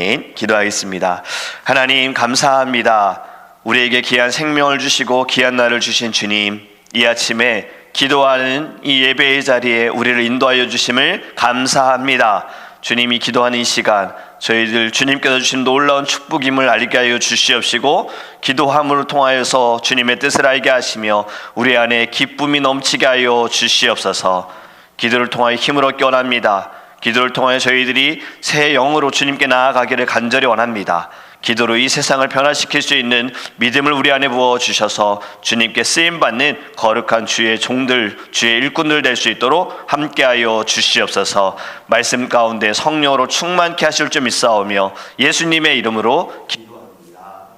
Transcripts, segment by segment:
아멘. 기도하겠습니다. 하나님 감사합니다. 우리에게 귀한 생명을 주시고 귀한 날을 주신 주님. 이 아침에 기도하는 이 예배의 자리에 우리를 인도하여 주심을 감사합니다. 주님이 기도하는 이 시간 저희들 주님께서 주신 놀라운 축복임을 알게 하여 주시옵시고 기도함을 통하여서 주님의 뜻을 알게 하시며 우리 안에 기쁨이 넘치게 하여 주시옵소서. 기도를 통하여 힘을 얻게 원합니다. 기도를 통하여 저희들이 새 영으로 주님께 나아가기를 간절히 원합니다. 기도로 이 세상을 변화시킬 수 있는 믿음을 우리 안에 부어 주셔서 주님께 쓰임 받는 거룩한 주의 종들, 주의 일꾼들 될 수 있도록 함께하여 주시옵소서. 말씀 가운데 성령으로 충만케 하실 줄 믿사오며 예수님의 이름으로 기도합니다.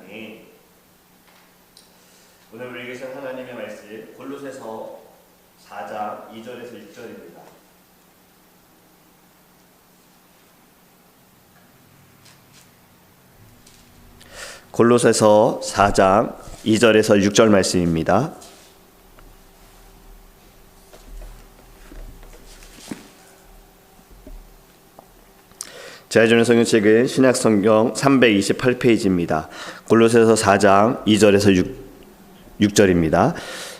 아멘. 오늘 우리에게 주신 하나님의 말씀 골로새서 4장 2절에서 6절입니다. 골로새서 4장 2절에서 6절 말씀입니다. 제가 주는 성경책은 신약 성경 328페이지입니다. 골로새서 4장 2절에서 6, 6절입니다.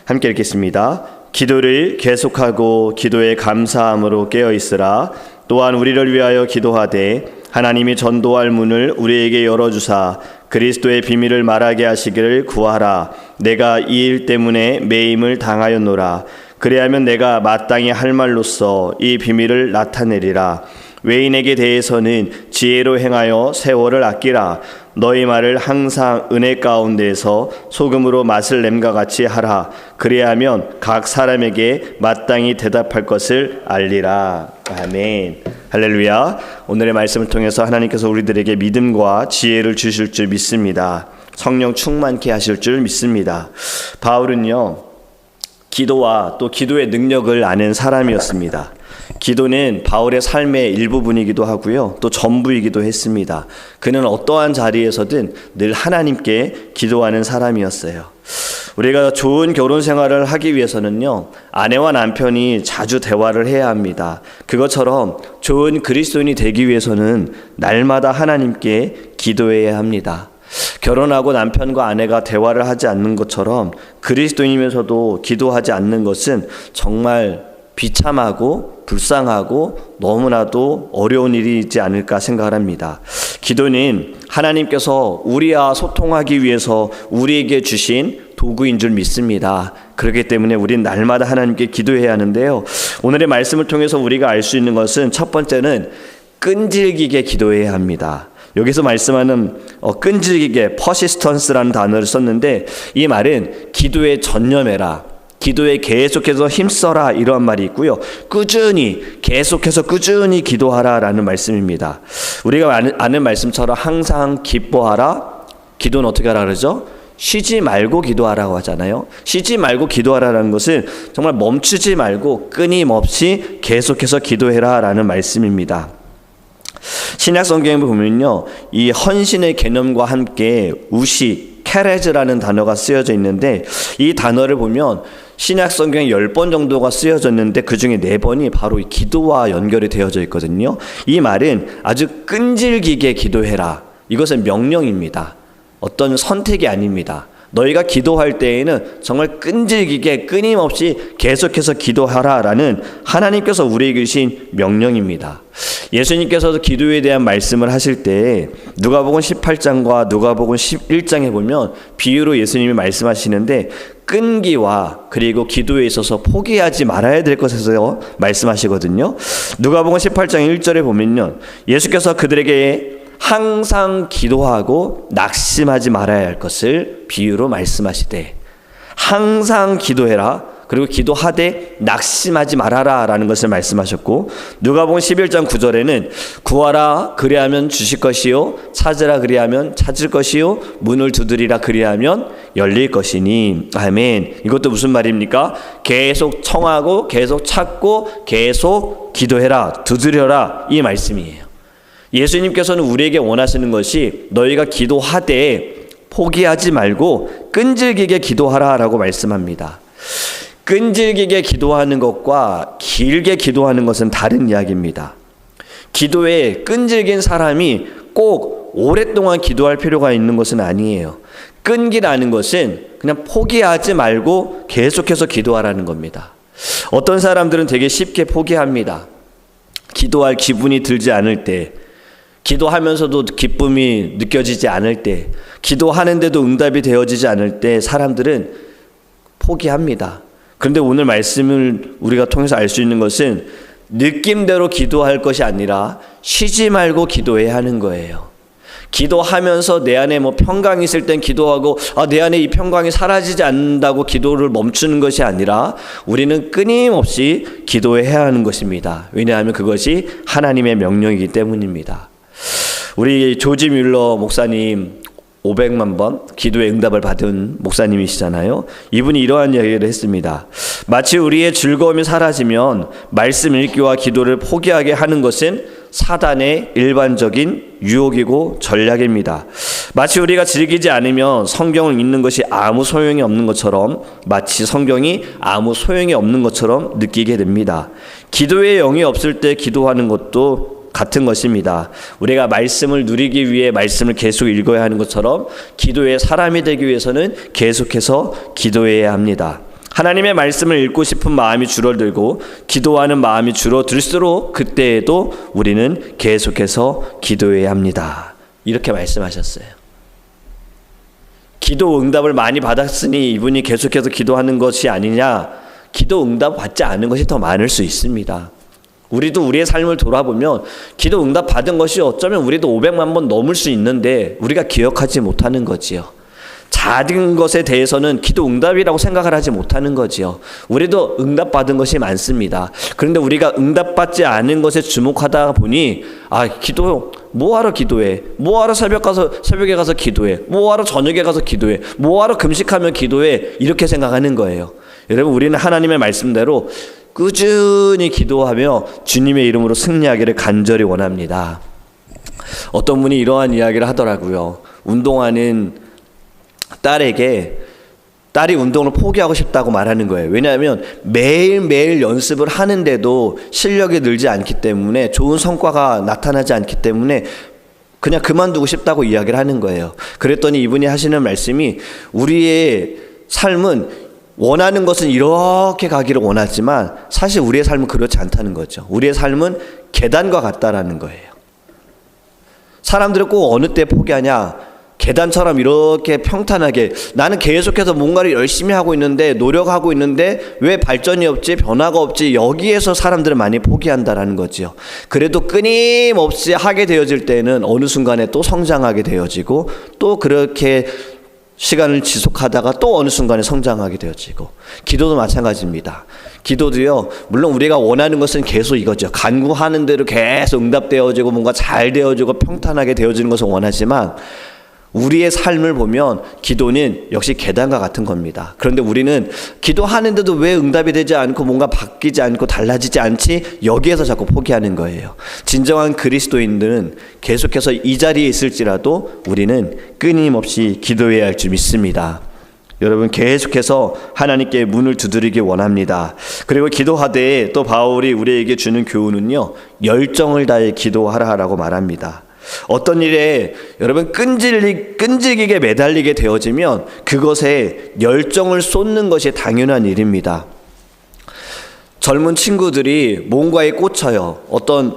함께 읽겠습니다. 기도를 계속하고 기도에 감사함으로 깨어 있으라. 또한 우리를 위하여 기도하되 하나님이 전도할 문을 우리에게 열어 주사 그리스도의 비밀을 말하게 하시기를 구하라. 내가 이 일 때문에 매임을 당하였노라. 그래야면 내가 마땅히 할 말로써 이 비밀을 나타내리라. 외인에게 대해서는 지혜로 행하여 세월을 아끼라. 너희 말을 항상 은혜 가운데서 소금으로 맛을 냄과 같이 하라. 그래야면 각 사람에게 마땅히 대답할 것을 알리라. 아멘. 할렐루야. 오늘의 말씀을 통해서 하나님께서 우리들에게 믿음과 지혜를 주실 줄 믿습니다. 성령 충만케 하실 줄 믿습니다. 바울은요. 기도와 또 기도의 능력을 아는 사람이었습니다. 기도는 바울의 삶의 일부분이기도 하고요. 또 전부이기도 했습니다. 그는 어떠한 자리에서든 늘 하나님께 기도하는 사람이었어요. 우리가 좋은 결혼 생활을 하기 위해서는요, 아내와 남편이 자주 대화를 해야 합니다. 그것처럼 좋은 그리스도인이 되기 위해서는 날마다 하나님께 기도해야 합니다. 결혼하고 남편과 아내가 대화를 하지 않는 것처럼 그리스도인이면서도 기도하지 않는 것은 정말 비참하고 불쌍하고 너무나도 어려운 일이지 않을까 생각을 합니다. 기도는 하나님께서 우리와 소통하기 위해서 우리에게 주신 도구인 줄 믿습니다. 그렇기 때문에 우리는 날마다 하나님께 기도해야 하는데요. 오늘의 말씀을 통해서 우리가 알 수 있는 것은 첫 번째는 끈질기게 기도해야 합니다. 여기서 말씀하는 어, 끈질기게 퍼시스턴스라는 단어를 썼는데 이 말은 기도에 전념해라. 기도에 계속해서 힘써라 이러한 말이 있고요. 꾸준히 계속해서 꾸준히 기도하라라는 말씀입니다. 우리가 아는, 아는 말씀처럼 항상 기뻐하라. 기도는 어떻게 하라 그러죠? 쉬지 말고 기도하라고 하잖아요. 쉬지 말고 기도하라는 것은 정말 멈추지 말고 끊임없이 계속해서 기도해라라는 말씀입니다. 신약 성경에 보면요, 이 헌신의 개념과 함께 우시, 캐레즈라는 단어가 쓰여져 있는데 이 단어를 보면 신약 성경에 10번 정도가 쓰여졌는데 그 중에 4번이 바로 이 기도와 연결이 되어져 있거든요. 이 말은 아주 끈질기게 기도해라. 이것은 명령입니다. 어떤 선택이 아닙니다. 너희가 기도할 때에는 정말 끈질기게 끊임없이 계속해서 기도하라라는 하나님께서 우리에게 주신 명령입니다. 예수님께서도 기도에 대한 말씀을 하실 때 누가복음 18장과 누가복음 11장에 보면 비유로 예수님이 말씀하시는데 끈기와 그리고 기도에 있어서 포기하지 말아야 될 것에서 말씀하시거든요. 누가복음 18장 1절에 보면요. 예수께서 그들에게 항상 기도하고 낙심하지 말아야 할 것을 비유로 말씀하시되 항상 기도해라. 그리고 기도하되 낙심하지 말아라 라는 것을 말씀하셨고 누가복음 11장 9절에는 구하라 그리하면 주실 것이요 찾으라 그리하면 찾을 것이요 문을 두드리라 그리하면 열릴 것이니 아멘. 이것도 무슨 말입니까? 계속 청하고 계속 찾고 계속 기도해라 두드려라 이 말씀이에요. 예수님께서는 우리에게 원하시는 것이 너희가 기도하되 포기하지 말고 끈질기게 기도하라라고 말씀합니다. 끈질기게 기도하는 것과 길게 기도하는 것은 다른 이야기입니다. 기도에 끈질긴 사람이 꼭 오랫동안 기도할 필요가 있는 것은 아니에요. 끈기라는 것은 그냥 포기하지 말고 계속해서 기도하라는 겁니다. 어떤 사람들은 되게 쉽게 포기합니다. 기도할 기분이 들지 않을 때, 기도하면서도 기쁨이 느껴지지 않을 때, 기도하는데도 응답이 되어지지 않을 때 사람들은 포기합니다. 그런데 오늘 말씀을 우리가 통해서 알 수 있는 것은 느낌대로 기도할 것이 아니라 쉬지 말고 기도해야 하는 거예요. 기도하면서 내 안에 뭐 평강이 있을 땐 기도하고 아, 내 안에 이 평강이 사라지지 않는다고 기도를 멈추는 것이 아니라 우리는 끊임없이 기도해야 하는 것입니다. 왜냐하면 그것이 하나님의 명령이기 때문입니다. 우리 조지 뮬러 목사님 500만 번 기도의 응답을 받은 목사님이시잖아요. 이분이 이러한 이야기를 했습니다. 마치 우리의 즐거움이 사라지면 말씀 읽기와 기도를 포기하게 하는 것은 사단의 일반적인 유혹이고 전략입니다. 마치 우리가 즐기지 않으면 성경을 읽는 것이 아무 소용이 없는 것처럼 마치 성경이 아무 소용이 없는 것처럼 느끼게 됩니다. 기도의 영이 없을 때 기도하는 것도 같은 것입니다. 우리가 말씀을 누리기 위해 말씀을 계속 읽어야 하는 것처럼 기도의 사람이 되기 위해서는 계속해서 기도해야 합니다. 하나님의 말씀을 읽고 싶은 마음이 줄어들고 기도하는 마음이 줄어들수록 그때에도 우리는 계속해서 기도해야 합니다. 이렇게 말씀하셨어요. 기도 응답을 많이 받았으니 이분이 계속해서 기도하는 것이 아니냐? 기도 응답 받지 않은 것이 더 많을 수 있습니다. 우리도 우리의 삶을 돌아보면 기도 응답 받은 것이 어쩌면 우리도 500만 번 넘을 수 있는데 우리가 기억하지 못하는 거지요. 작은 것에 대해서는 기도 응답이라고 생각을 하지 못하는 거지요. 우리도 응답 받은 것이 많습니다. 그런데 우리가 응답 받지 않은 것에 주목하다 보니 아 기도 뭐하러 기도해? 뭐하러 새벽 가서 새벽에 가서 기도해? 뭐하러 저녁에 가서 기도해? 뭐하러 금식하면 기도해? 이렇게 생각하는 거예요. 여러분 우리는 하나님의 말씀대로 꾸준히 기도하며 주님의 이름으로 승리하기를 간절히 원합니다. 어떤 분이 이러한 이야기를 하더라고요. 운동하는 딸에게 딸이 운동을 포기하고 싶다고 말하는 거예요. 왜냐하면 매일매일 연습을 하는데도 실력이 늘지 않기 때문에 좋은 성과가 나타나지 않기 때문에 그냥 그만두고 싶다고 이야기를 하는 거예요. 그랬더니 이분이 하시는 말씀이 우리의 삶은 원하는 것은 이렇게 가기를 원하지만 사실 우리의 삶은 그렇지 않다는 거죠. 우리의 삶은 계단과 같다라는 거예요. 사람들은 꼭 어느 때 포기하냐? 계단처럼 이렇게 평탄하게 나는 계속해서 뭔가를 열심히 하고 있는데 노력하고 있는데 왜 발전이 없지 변화가 없지 여기에서 사람들은 많이 포기한다라는 거지요. 그래도 끊임없이 하게 되어질 때는 어느 순간에 또 성장하게 되어지고 또 그렇게 시간을 지속하다가 또 어느 순간에 성장하게 되어지고 기도도 마찬가지입니다. 기도도요. 물론 우리가 원하는 것은 계속 이거죠. 간구하는 대로 계속 응답되어지고 뭔가 잘 되어지고 평탄하게 되어지는 것을 원하지만 우리의 삶을 보면 기도는 역시 계단과 같은 겁니다. 그런데 우리는 기도하는데도 왜 응답이 되지 않고 뭔가 바뀌지 않고 달라지지 않지? 여기에서 자꾸 포기하는 거예요. 진정한 그리스도인들은 계속해서 이 자리에 있을지라도 우리는 끊임없이 기도해야 할 줄 믿습니다. 여러분 계속해서 하나님께 문을 두드리기 원합니다. 그리고 기도하되 또 바울이 우리에게 주는 교훈은요. 열정을 다해 기도하라라고 말합니다. 어떤 일에 여러분 끈질리, 끈질기게 매달리게 되어지면 그것에 열정을 쏟는 것이 당연한 일입니다. 젊은 친구들이 뭔가에 꽂혀요. 어떤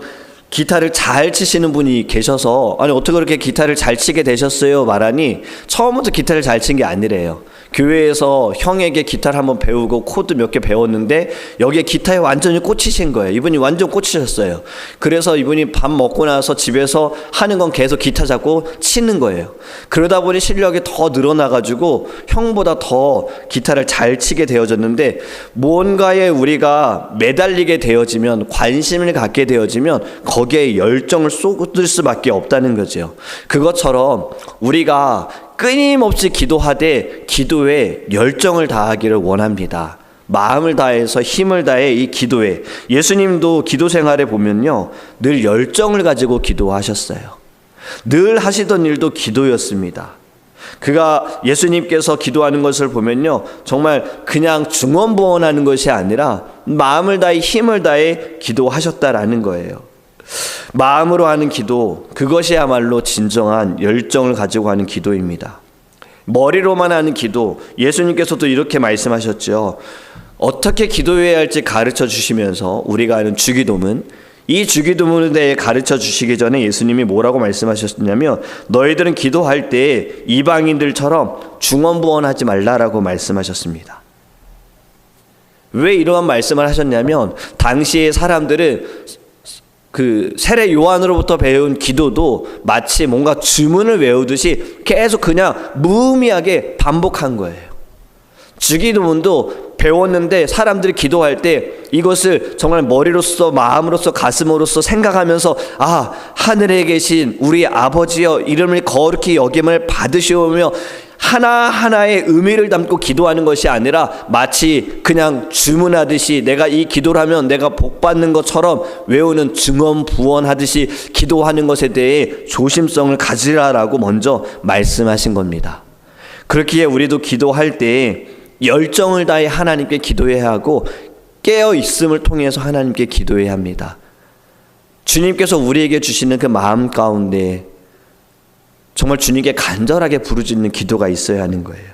기타를 잘 치시는 분이 계셔서 아니 어떻게 그렇게 기타를 잘 치게 되셨어요 말하니 처음부터 기타를 잘 친 게 아니래요. 교회에서 형에게 기타를 한번 배우고 코드 몇 개 배웠는데 여기에 기타에 완전히 꽂히신 거예요. 이분이 완전 꽂히셨어요. 그래서 이분이 밥 먹고 나서 집에서 하는 건 계속 기타 잡고 치는 거예요. 그러다 보니 실력이 더 늘어나가지고 형보다 더 기타를 잘 치게 되어졌는데 뭔가에 우리가 매달리게 되어지면 관심을 갖게 되어지면 거기에 열정을 쏟을 수밖에 없다는 거죠. 그것처럼 우리가 끊임없이 기도하되 기도에 열정을 다하기를 원합니다. 마음을 다해서 힘을 다해 이 기도에 예수님도 기도 생활에 보면요 늘 열정을 가지고 기도하셨어요. 늘 하시던 일도 기도였습니다. 그가 예수님께서 기도하는 것을 보면요 정말 그냥 중언부언하는 것이 아니라 마음을 다해 힘을 다해 기도하셨다라는 거예요. 마음으로 하는 기도, 그것이야말로 진정한 열정을 가지고 하는 기도입니다. 머리로만 하는 기도, 예수님께서도 이렇게 말씀하셨죠. 어떻게 기도해야 할지 가르쳐 주시면서 우리가 하는 주기도문, 이 주기도문에 대해 가르쳐 주시기 전에 예수님이 뭐라고 말씀하셨냐면 너희들은 기도할 때 이방인들처럼 중언부언하지 말라라고 말씀하셨습니다. 왜 이러한 말씀을 하셨냐면 당시의 사람들은 그 세례 요한으로부터 배운 기도도 마치 뭔가 주문을 외우듯이 계속 그냥 무의미하게 반복한 거예요. 주기도문도 배웠는데 사람들이 기도할 때 이것을 정말 머리로서 마음으로서 가슴으로서 생각하면서 아 하늘에 계신 우리 아버지여 이름을 거룩히 여김을 받으시오며 하나하나의 의미를 담고 기도하는 것이 아니라 마치 그냥 주문하듯이 내가 이 기도를 하면 내가 복 받는 것처럼 외우는 증언 부언하듯이 기도하는 것에 대해 조심성을 가지라라고 먼저 말씀하신 겁니다. 그렇기에 우리도 기도할 때 열정을 다해 하나님께 기도해야 하고 깨어 있음을 통해서 하나님께 기도해야 합니다. 주님께서 우리에게 주시는 그 마음 가운데 정말 주님께 간절하게 부르짖는 기도가 있어야 하는 거예요.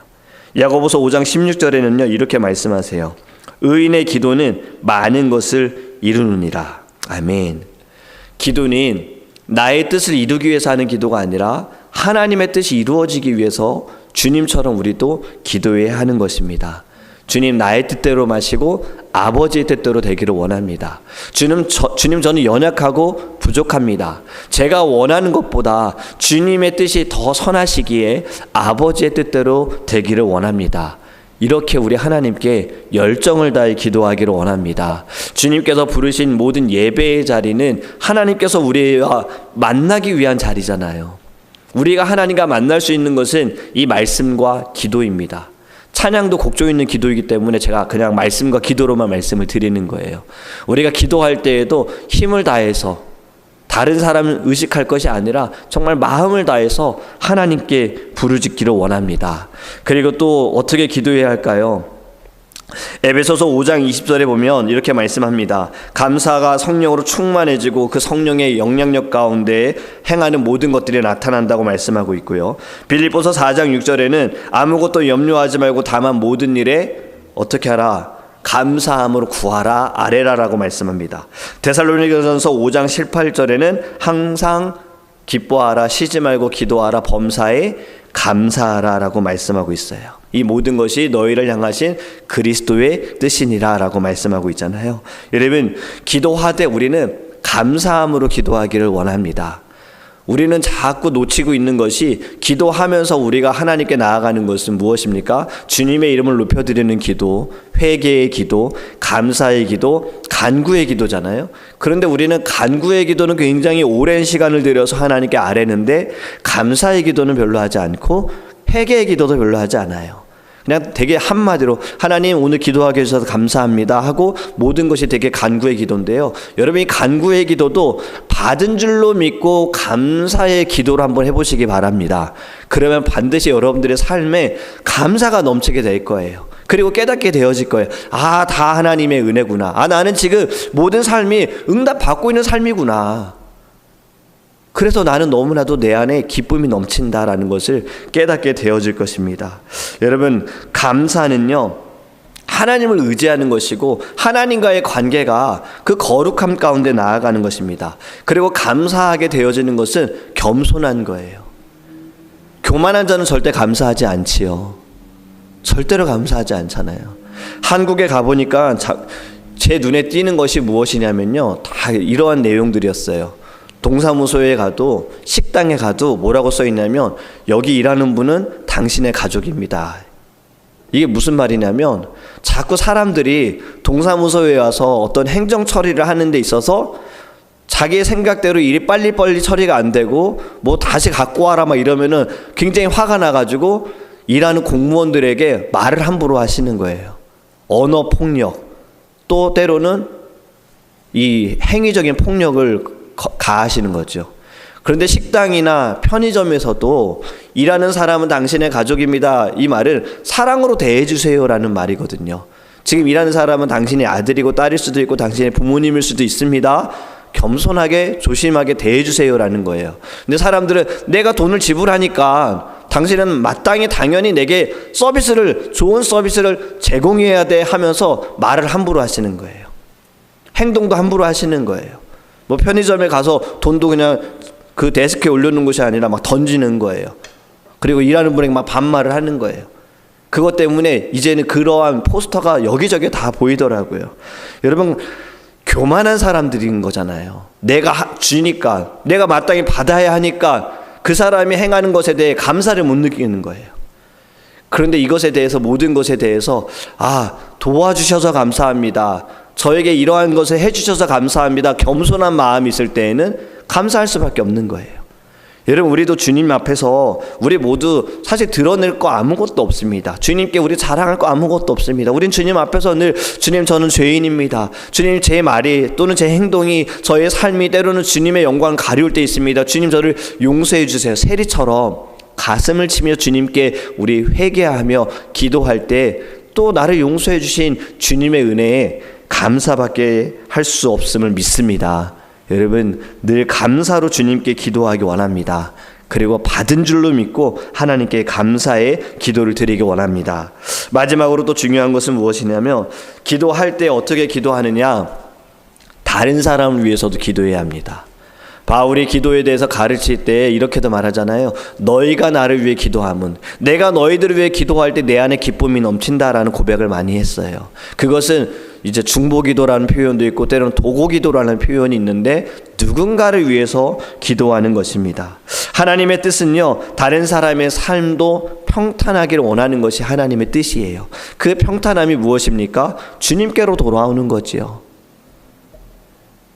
야고보서 5장 16절에는요 이렇게 말씀하세요. 의인의 기도는 많은 것을 이루느니라. 아멘. 기도는 나의 뜻을 이루기 위해서 하는 기도가 아니라 하나님의 뜻이 이루어지기 위해서 주님처럼 우리도 기도해야 하는 것입니다. 주님 나의 뜻대로 마시고 아버지의 뜻대로 되기를 원합니다. 주님, 저, 주님 저는 연약하고 부족합니다. 제가 원하는 것보다 주님의 뜻이 더 선하시기에 아버지의 뜻대로 되기를 원합니다. 이렇게 우리 하나님께 열정을 다해 기도하기를 원합니다. 주님께서 부르신 모든 예배의 자리는 하나님께서 우리와 만나기 위한 자리잖아요. 우리가 하나님과 만날 수 있는 것은 이 말씀과 기도입니다. 찬양도 곡조 있는 기도이기 때문에 제가 그냥 말씀과 기도로만 말씀을 드리는 거예요. 우리가 기도할 때에도 힘을 다해서 다른 사람을 의식할 것이 아니라 정말 마음을 다해서 하나님께 부르짖기를 원합니다. 그리고 또 어떻게 기도해야 할까요? 에베소서 5장 20절에 보면 이렇게 말씀합니다. 감사가 성령으로 충만해지고 그 성령의 영향력 가운데 행하는 모든 것들이 나타난다고 말씀하고 있고요. 빌립보서 4장 6절에는 아무것도 염려하지 말고 다만 모든 일에 어떻게 하라 감사함으로 구하라 아뢰라라고 말씀합니다. 데살로니가전서 5장 7, 8절에는 항상 기뻐하라 쉬지 말고 기도하라 범사에 감사하라라고 말씀하고 있어요. 이 모든 것이 너희를 향하신 그리스도의 뜻이니라라고 말씀하고 있잖아요. 여러분 기도하되 우리는 감사함으로 기도하기를 원합니다. 우리는 자꾸 놓치고 있는 것이 기도하면서 우리가 하나님께 나아가는 것은 무엇입니까? 주님의 이름을 높여드리는 기도, 회개의 기도, 감사의 기도, 간구의 기도잖아요. 그런데 우리는 간구의 기도는 굉장히 오랜 시간을 들여서 하나님께 아뢰는데 감사의 기도는 별로 하지 않고 회개의 기도도 별로 하지 않아요. 그냥 되게 한마디로 하나님 오늘 기도하게 해주셔서 감사합니다 하고 모든 것이 되게 간구의 기도인데요. 여러분이 간구의 기도도 받은 줄로 믿고 감사의 기도를 한번 해보시기 바랍니다. 그러면 반드시 여러분들의 삶에 감사가 넘치게 될 거예요. 그리고 깨닫게 되어질 거예요. 아, 다 하나님의 은혜구나. 아, 나는 지금 모든 삶이 응답 받고 있는 삶이구나. 그래서 나는 너무나도 내 안에 기쁨이 넘친다라는 것을 깨닫게 되어질 것입니다. 여러분, 감사는요, 하나님을 의지하는 것이고, 하나님과의 관계가 그 거룩함 가운데 나아가는 것입니다. 그리고 감사하게 되어지는 것은 겸손한 거예요. 교만한 자는 절대 감사하지 않지요. 절대로 감사하지 않잖아요. 한국에 가보니까 제 눈에 띄는 것이 무엇이냐면요. 다 이러한 내용들이었어요. 동사무소에 가도 식당에 가도 뭐라고 써 있냐면 여기 일하는 분은 당신의 가족입니다. 이게 무슨 말이냐면 자꾸 사람들이 동사무소에 와서 어떤 행정 처리를 하는 데 있어서 자기의 생각대로 일이 빨리빨리 처리가 안 되고 뭐 다시 갖고 와라 막 이러면은 굉장히 화가 나가지고 일하는 공무원들에게 말을 함부로 하시는 거예요. 언어 폭력 또 때로는 이 행위적인 폭력을 가하시는 거죠. 그런데 식당이나 편의점에서도 일하는 사람은 당신의 가족입니다. 이 말을 사랑으로 대해주세요라는 말이거든요. 지금 일하는 사람은 당신의 아들이고 딸일 수도 있고 당신의 부모님일 수도 있습니다. 겸손하게 조심하게 대해주세요라는 거예요. 근데 사람들은 내가 돈을 지불하니까 당신은 마땅히 당연히 내게 서비스를 좋은 서비스를 제공해야 돼 하면서 말을 함부로 하시는 거예요. 행동도 함부로 하시는 거예요. 뭐 편의점에 가서 돈도 그냥 그 데스크에 올려놓는 것이 아니라 막 던지는 거예요. 그리고 일하는 분에게 막 반말을 하는 거예요. 그것 때문에 이제는 그러한 포스터가 여기저기 다 보이더라고요. 여러분 교만한 사람들인 거잖아요. 내가 하- 주니까 내가 마땅히 받아야 하니까 그 사람이 행하는 것에 대해 감사를 못 느끼는 거예요. 그런데 이것에 대해서 모든 것에 대해서 아 도와주셔서 감사합니다. 저에게 이러한 것을 해주셔서 감사합니다. 겸손한 마음이 있을 때에는 감사할 수밖에 없는 거예요. 여러분 우리도 주님 앞에서 우리 모두 사실 드러낼 거 아무것도 없습니다. 주님께 우리 자랑할 거 아무것도 없습니다. 우린 주님 앞에서 늘 주님 저는 죄인입니다. 주님 제 말이 또는 제 행동이 저의 삶이 때로는 주님의 영광 가리울 때 있습니다. 주님 저를 용서해 주세요. 세리처럼 가슴을 치며 주님께 우리 회개하며 기도할 때 또 나를 용서해 주신 주님의 은혜에 감사밖에 할 수 없음을 믿습니다. 여러분 늘 감사로 주님께 기도하기 원합니다. 그리고 받은 줄로 믿고 하나님께 감사의 기도를 드리기 원합니다. 마지막으로 또 중요한 것은 무엇이냐면 기도할 때 어떻게 기도하느냐 다른 사람을 위해서도 기도해야 합니다. 바울이 기도에 대해서 가르칠 때 이렇게도 말하잖아요. 너희가 나를 위해 기도함은 내가 너희들을 위해 기도할 때 내 안에 기쁨이 넘친다라는 고백을 많이 했어요. 그것은 이제 중보기도라는 표현도 있고 때로는 도고기도라는 표현이 있는데 누군가를 위해서 기도하는 것입니다. 하나님의 뜻은요. 다른 사람의 삶도 평탄하기를 원하는 것이 하나님의 뜻이에요. 그 평탄함이 무엇입니까? 주님께로 돌아오는 거지요.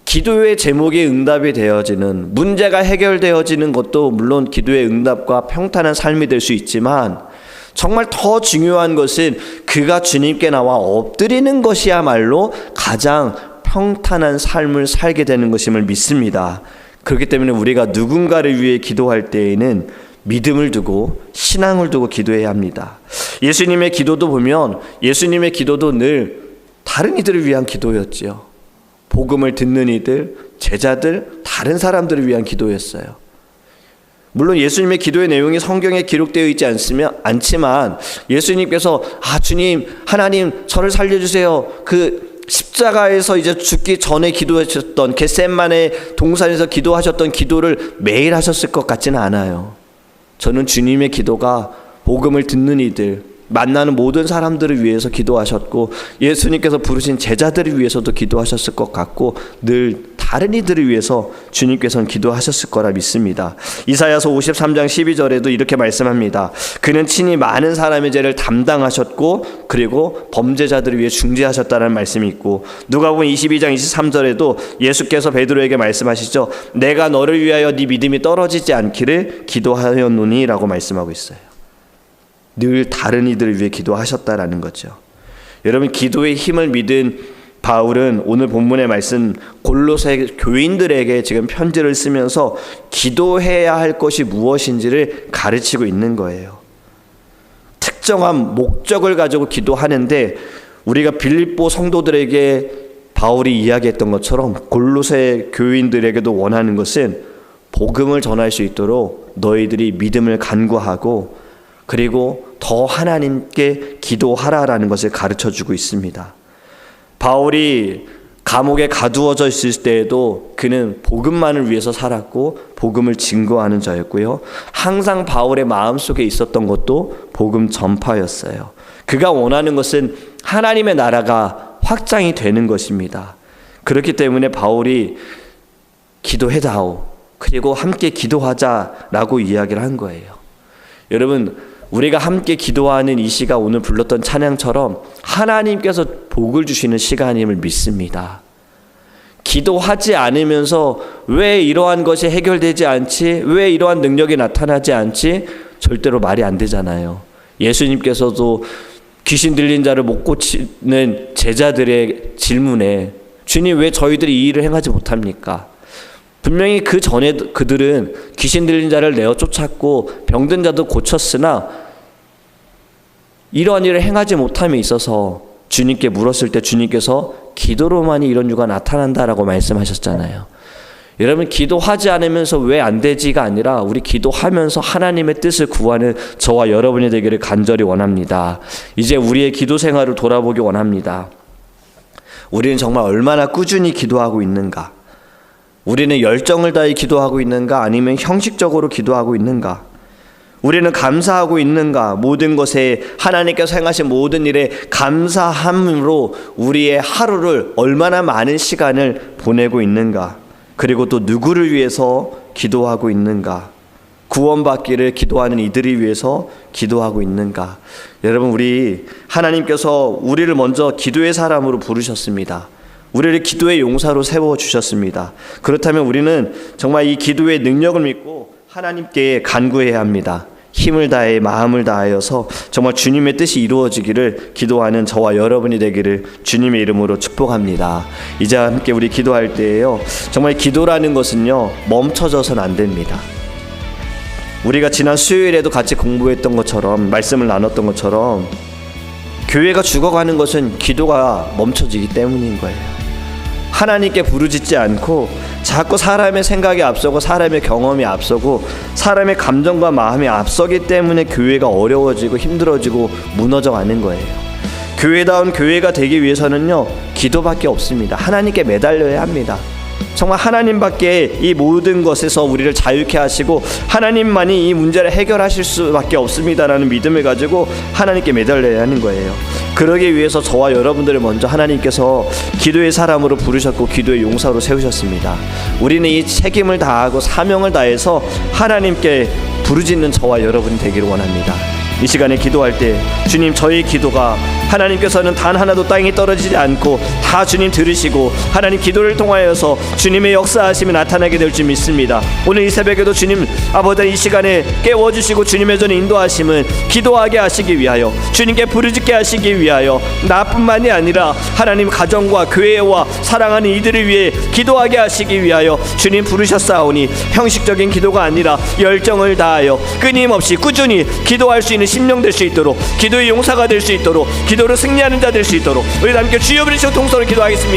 기도의 제목이 응답이 되어지는 문제가 해결되어지는 것도 물론 기도의 응답과 평탄한 삶이 될 수 있지만 정말 더 중요한 것은 그가 주님께 나와 엎드리는 것이야말로 가장 평탄한 삶을 살게 되는 것임을 믿습니다. 그렇기 때문에 우리가 누군가를 위해 기도할 때에는 믿음을 두고 신앙을 두고 기도해야 합니다. 예수님의 기도도 보면 예수님의 기도도 늘 다른 이들을 위한 기도였지요. 복음을 듣는 이들, 제자들, 다른 사람들을 위한 기도였어요. 물론 예수님의 기도의 내용이 성경에 기록되어 있지 않으면 않지만 예수님께서 아 주님 하나님 저를 살려주세요 그 십자가에서 이제 죽기 전에 기도하셨던 겟셋만의 동산에서 기도하셨던 기도를 매일 하셨을 것 같지는 않아요. 저는 주님의 기도가 복음을 듣는 이들 만나는 모든 사람들을 위해서 기도하셨고 예수님께서 부르신 제자들을 위해서도 기도하셨을 것 같고 늘 다른 이들을 위해서 주님께서는 기도하셨을 거라 믿습니다. 이사야서 53장 12절에도 이렇게 말씀합니다. 그는 친히 많은 사람의 죄를 담당하셨고 그리고 범죄자들을 위해 중재하셨다는 말씀이 있고 누가복음 22장 23절에도 예수께서 베드로에게 말씀하시죠. 내가 너를 위하여 네 믿음이 떨어지지 않기를 기도하였노니라고 말씀하고 있어요. 늘 다른 이들을 위해 기도하셨다라는 거죠. 여러분 기도의 힘을 믿은 바울은 오늘 본문의 말씀 골로새 교인들에게 지금 편지를 쓰면서 기도해야 할 것이 무엇인지를 가르치고 있는 거예요. 특정한 목적을 가지고 기도하는데 우리가 빌립보 성도들에게 바울이 이야기했던 것처럼 골로새 교인들에게도 원하는 것은 복음을 전할 수 있도록 너희들이 믿음을 간구하고 그리고 더 하나님께 기도하라라는 것을 가르쳐 주고 있습니다. 바울이 감옥에 가두어져 있을 때에도 그는 복음만을 위해서 살았고 복음을 증거하는 자였고요. 항상 바울의 마음속에 있었던 것도 복음 전파였어요. 그가 원하는 것은 하나님의 나라가 확장이 되는 것입니다. 그렇기 때문에 바울이 기도해다오. 그리고 함께 기도하자라고 이야기를 한 거예요. 여러분, 우리가 함께 기도하는 이 시가 오늘 불렀던 찬양처럼 하나님께서 복을 주시는 시간임을 믿습니다. 기도하지 않으면서 왜 이러한 것이 해결되지 않지? 왜 이러한 능력이 나타나지 않지? 절대로 말이 안 되잖아요. 예수님께서도 귀신 들린 자를 못 고치는 제자들의 질문에 주님 왜 저희들이 이 일을 행하지 못합니까? 분명히 그 전에 그들은 귀신 들린 자를 내어 쫓았고 병든 자도 고쳤으나 이러한 일을 행하지 못함에 있어서 주님께 물었을 때 주님께서 기도로만이 이런 유가 나타난다라고 말씀하셨잖아요. 여러분 기도하지 않으면서 왜 안 되지가 아니라 우리 기도하면서 하나님의 뜻을 구하는 저와 여러분이 되기를 간절히 원합니다. 이제 우리의 기도 생활을 돌아보기 원합니다. 우리는 정말 얼마나 꾸준히 기도하고 있는가? 우리는 열정을 다해 기도하고 있는가? 아니면 형식적으로 기도하고 있는가? 우리는 감사하고 있는가? 모든 것에 하나님께서 행하신 모든 일에 감사함으로 우리의 하루를 얼마나 많은 시간을 보내고 있는가? 그리고 또 누구를 위해서 기도하고 있는가? 구원받기를 기도하는 이들을 위해서 기도하고 있는가? 여러분, 우리 하나님께서 우리를 먼저 기도의 사람으로 부르셨습니다. 우리를 기도의 용사로 세워 주셨습니다. 그렇다면 우리는 정말 이 기도의 능력을 믿고 하나님께 간구해야 합니다. 힘을 다해 마음을 다하여서 정말 주님의 뜻이 이루어지기를 기도하는 저와 여러분이 되기를 주님의 이름으로 축복합니다. 이제 함께 우리 기도할 때에요. 정말 기도라는 것은요. 멈춰져선 안 됩니다. 우리가 지난 수요일에도 같이 공부했던 것처럼 말씀을 나눴던 것처럼 교회가 죽어가는 것은 기도가 멈춰지기 때문인 거예요. 하나님께 부르짖지 않고 자꾸 사람의 생각이 앞서고 사람의 경험이 앞서고 사람의 감정과 마음이 앞서기 때문에 교회가 어려워지고 힘들어지고 무너져 가는 거예요. 교회다운 교회가 되기 위해서는요 기도밖에 없습니다. 하나님께 매달려야 합니다. 정말 하나님밖에 이 모든 것에서 우리를 자유케 하시고 하나님만이 이 문제를 해결하실 수밖에 없습니다라는 믿음을 가지고 하나님께 매달려야 하는 거예요. 그러기 위해서 저와 여러분들을 먼저 하나님께서 기도의 사람으로 부르셨고 기도의 용사로 세우셨습니다. 우리는 이 책임을 다하고 사명을 다해서 하나님께 부르짖는 저와 여러분이 되기를 원합니다. 이 시간에 기도할 때 주님 저희 기도가 하나님께서는 단 하나도 땅에 떨어지지 않고 다 주님 들으시고 하나님 기도를 통하여서 주님의 역사하심이 나타나게 될 줄 믿습니다. 오늘 이 새벽에도 주님 아버지 이 시간에 깨워 주시고 주님의 전 인도하심은 기도하게 하시기 위하여 주님께 부르짖게 하시기 위하여 나뿐만이 아니라 하나님 가정과 교회와 사랑하는 이들을 위해 기도하게 하시기 위하여 주님 부르셨사오니 형식적인 기도가 아니라 열정을 다하여 끊임없이 꾸준히 기도할 수 있는 심령 될 수 있도록 기도의 용사가 될 수 있도록 기도로 승리하는 자 될 수 있도록 우리 다 함께 주여 부르시고 통성을 기도하겠습니다.